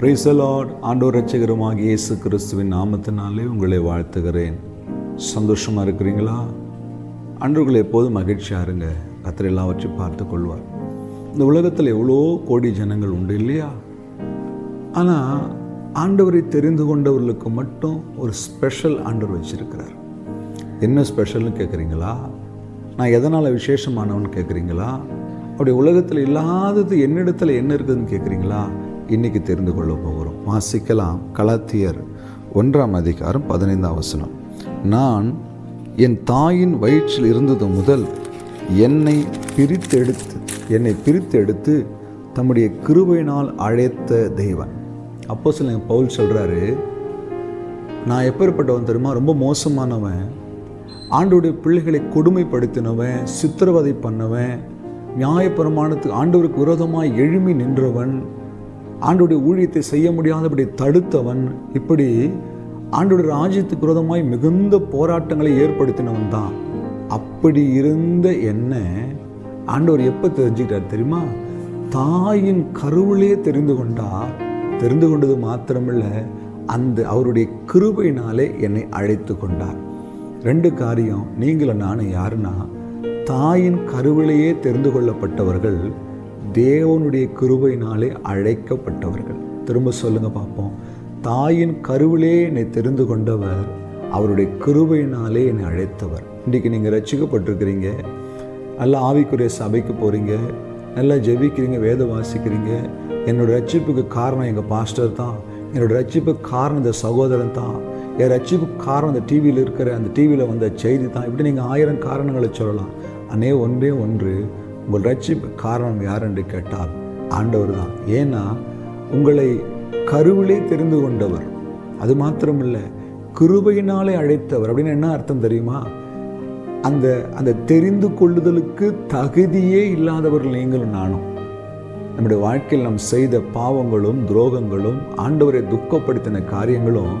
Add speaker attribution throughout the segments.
Speaker 1: பிரைசலாட் ஆண்டோர் ரட்சகருமாக இயேசு கிறிஸ்துவின் நாமத்தினாலே உங்களை வாழ்த்துகிறேன். சந்தோஷமாக இருக்கிறீங்களா? அன்றுகள் எப்போதும் மகிழ்ச்சியாக இருங்க. கத்திர எல்லாவற்றையும் பார்த்து கொள்வார் இந்த உலகத்தில் எவ்வளோ கோடி ஜனங்கள் உண்டு இல்லையா? ஆனால் ஆண்டவரை தெரிந்து கொண்டவர்களுக்கு மட்டும் ஒரு ஸ்பெஷல் ஆண்டவர் வச்சுருக்கிறார். என்ன ஸ்பெஷல்னு கேட்குறீங்களா நான் எதனால் விசேஷமானவன் கேட்குறீங்களா அப்படி உலகத்தில் இல்லாதது என்னிடத்தில் என்ன இருக்குதுன்னு கேட்குறீங்களா இன்னைக்கு தெரிந்து கொள்ள போகிறோம். வாசிக்கலாம் கலாத்தியர் ஒன்றாம் அதிகாரம் பதினைந்தாம் வசனம். நான் என் தாயின் வயிற்றில் இருந்தது முதல் என்னை பிரித்தெடுத்து என்னை பிரித்தெடுத்து தம்முடைய கிருபையினால் அழைத்த தெய்வன் அப்போ சில பவுல் சொல்கிறாரு நான் எப்பேற்பட்டவன் தெரியுமா? ரொம்ப மோசமானவன். ஆண்டோடைய பிள்ளைகளை கொடுமைப்படுத்தினவன் சித்திரவதை பண்ணவன் நியாயப்பிரமாணத்துக்கு ஆண்டவருக்கு விரோதமாக எழுமி நின்றவன். ஆண்டோடைய ஊழியத்தை செய்ய முடியாதபடி தடுத்தவன் இப்படி ஆண்டோட ராஜ்யத்துக்கு விரோதமாய் மிகுந்த போராட்டங்களை ஏற்படுத்தினவன் தான். அப்படி இருந்த என்ன ஆண்டவர் எப்போ தெரிஞ்சுக்கிட்டார் தெரியுமா? தாயின் கருவிலே தெரிந்து கொண்டார். தெரிந்து கொண்டது மாத்திரமில்ல அந்த அவருடைய கிருபையினாலே என்னை அழைத்து கொண்டார். ரெண்டு காரியம் நீங்களும் நானும் யாருன்னா தாயின் கருவிலேயே தெரிந்து கொள்ளப்பட்டவர்கள் தேவனுடைய கிருபையினாலே அழைக்கப்பட்டவர்கள். திரும்ப சொல்லுங்க பார்ப்போம். தாயின் கருவிலே என்னை தெரிந்து கொண்டவர் அவருடைய கிருபையினாலே என்னை அழைத்தவர். இன்றைக்கி நீங்கள் ரசிக்கப்பட்டிருக்கிறீங்க நல்லா ஆவிக்குரிய சபைக்கு போகிறீங்க நல்லா ஜெபிக்கிறீங்க வேத வாசிக்கிறீங்க. என்னோட ரட்சிப்புக்கு காரணம் எங்கள் பாஸ்டர் தான். என்னோட ரட்சிப்புக்கு காரணம் இந்த சகோதரன் தான். என் ரட்சிப்புக்கு காரணம் இந்த டிவியில் இருக்கிற அந்த டிவியில் வந்த செய்தி தான். இப்படி நீங்கள் ஆயிரம் காரணங்களை சொல்லலாம். அன்னே ஒன்றே ஒன்று உங்கள் ரட்சிப்பு காரணம் யார் என்று கேட்டால் ஆண்டவர் தான் ஏன்னா உங்களை கருவிலே தெரிந்து கொண்டவர். அது மாத்திரமில்லை கிருபையினாலே அழைத்தவர். அப்படின்னு என்ன அர்த்தம் தெரியுமா? அந்த அந்த தெரிந்து கொள்ளுதலுக்கு தகுதியே இல்லாதவர்கள் நீங்களும் நானும். நம்முடைய வாழ்க்கையில் நாம் செய்த பாவங்களும் துரோகங்களும் ஆண்டவரை துக்கப்படுத்தின காரியங்களும்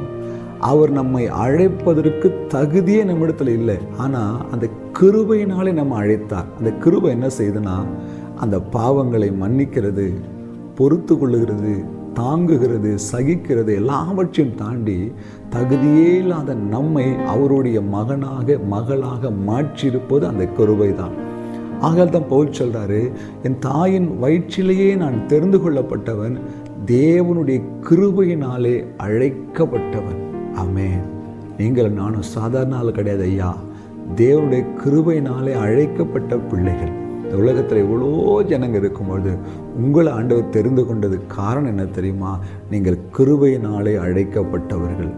Speaker 1: அவர் நம்மை அழைப்பதற்கு தகுதியே நம்மிடத்தில் இல்லை. ஆனால் அந்த கிருபையினாலே நம்ம அழைத்தார். அந்த கிருபை என்ன செய்யுதுன்னா அந்த பாவங்களை மன்னிக்கிறது பொறுத்து கொள்ளுகிறது தாங்குகிறது சகிக்கிறது எல்லாவற்றையும் தாண்டி தகுதியே இல்லாத நம்மை அவருடைய மகனாக மகளாக மாற்றியிருப்பது அந்த கருவை தான் ஆகால் தான் பவுல் சொல்கிறாரு என் தாயின் வயிற்றிலேயே நான் தெரிந்து கொள்ளப்பட்டவன் தேவனுடைய கிருபையினாலே அழைக்கப்பட்டவன். ஆமே நீங்கள் நானும் சாதாரண ஆள் கிடையாது ஐயா. தேவனுடைய கிருபையினாலே அழைக்கப்பட்ட பிள்ளைகள். இந்த உலகத்தில் எவ்வளோ ஜனங்க இருக்கும்பொழுது உங்களை ஆண்டவர் தெரிந்து கொண்டது காரணம் என்ன தெரியுமா? நீங்கள் கிருபையினாலே அழைக்கப்பட்டவர்கள்.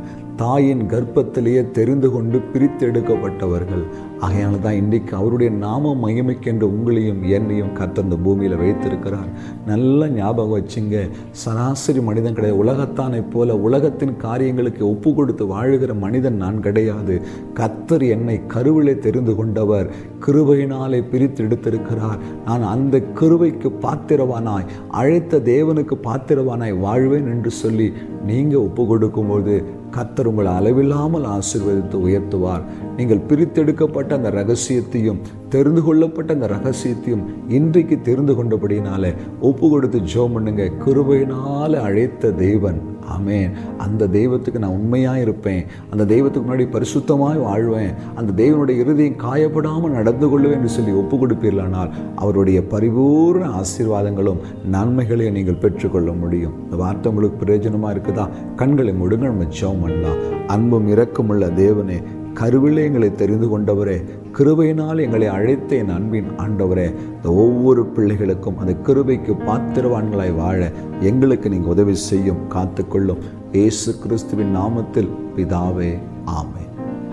Speaker 1: தாயின் கர்ப்பத்திலேயே தெரிந்து கொண்டு பிரித்தெடுக்கப்பட்டவர்கள். ஆகையால தான் இன்றைக்கு அவருடைய நாம மகிமைக்கென்று உங்களையும் என்னையும் கத்த அந்த பூமியில் வைத்திருக்கிறார். நல்ல ஞாபகம் வச்சுங்க. சராசரி மனிதன் கிடையாது. உலகத்தானை போல உலகத்தின் காரியங்களுக்கு ஒப்பு கொடுத்து வாழுகிற மனிதன் நான் கிடையாது. கத்தர் என்னை கருவிலே தெரிந்து கொண்டவர். கிருபையினாலே பிரித்து எடுத்திருக்கிறார் நான் அந்த கிருபைக்கு பாத்திரவானாய் அழைத்த தேவனுக்கு பாத்திரவானாய் வாழ்வேன் என்று சொல்லி நீங்கள் ஒப்பு கொடுக்கும்போது கத்தர் உங்களை அளவில்லாமல் ஆசீர்வதித்து உயர்த்துவார். நீங்கள் பிரித்தெடுக்கப்பட்ட அந்த ரகசியத்தையும் தெரிந்து கொள்ளப்பட்ட அந்த ரகசியத்தையும் இன்றைக்கு தெரிந்து கொண்டபடினால ஒப்பு கொடுத்து ஜோம் பண்ணுங்க. கிருபையினால் அழைத்த தெய்வன் ஆமேன். அந்த தெய்வத்துக்கு நான் உண்மையாக இருப்பேன். அந்த தெய்வத்துக்கு முன்னாடி பரிசுத்தமாய் வாழ்வேன். அந்த தெய்வனுடைய இறுதியும் காயப்படாமல் நடந்து கொள்வேன் என்று சொல்லி ஒப்பு கொடுப்பீர்களானால் அவருடைய பரிபூர்ண ஆசீர்வாதங்களும் நன்மைகளையும் நீங்கள் பெற்றுக்கொள்ள முடியும். இந்த வார்த்தை உங்களுக்கு பிரயோஜனமாக இருக்குதா? கண்களை முடுங்க நம்ம ஜெபம் பண்ணலாம். அன்பும் இரக்கமுள்ள தேவனே கருவிலே எங்களை தெரிந்து கொண்டவரே கிருபையினால் எங்களை அழைத்த என் அன்பின் ஆண்டவரே இந்த ஒவ்வொரு பிள்ளைகளுக்கும் அந்த கிருபைக்கு பாத்திரவான்களாய் வாழ எங்களுக்கு நீங்கள் உதவி செய்யும் காத்துக்கொள்ளும். ஏசு கிறிஸ்துவின் நாமத்தில் பிதாவே ஆமே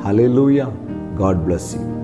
Speaker 1: ஹலே லூயா காட் பிளஸ் யூ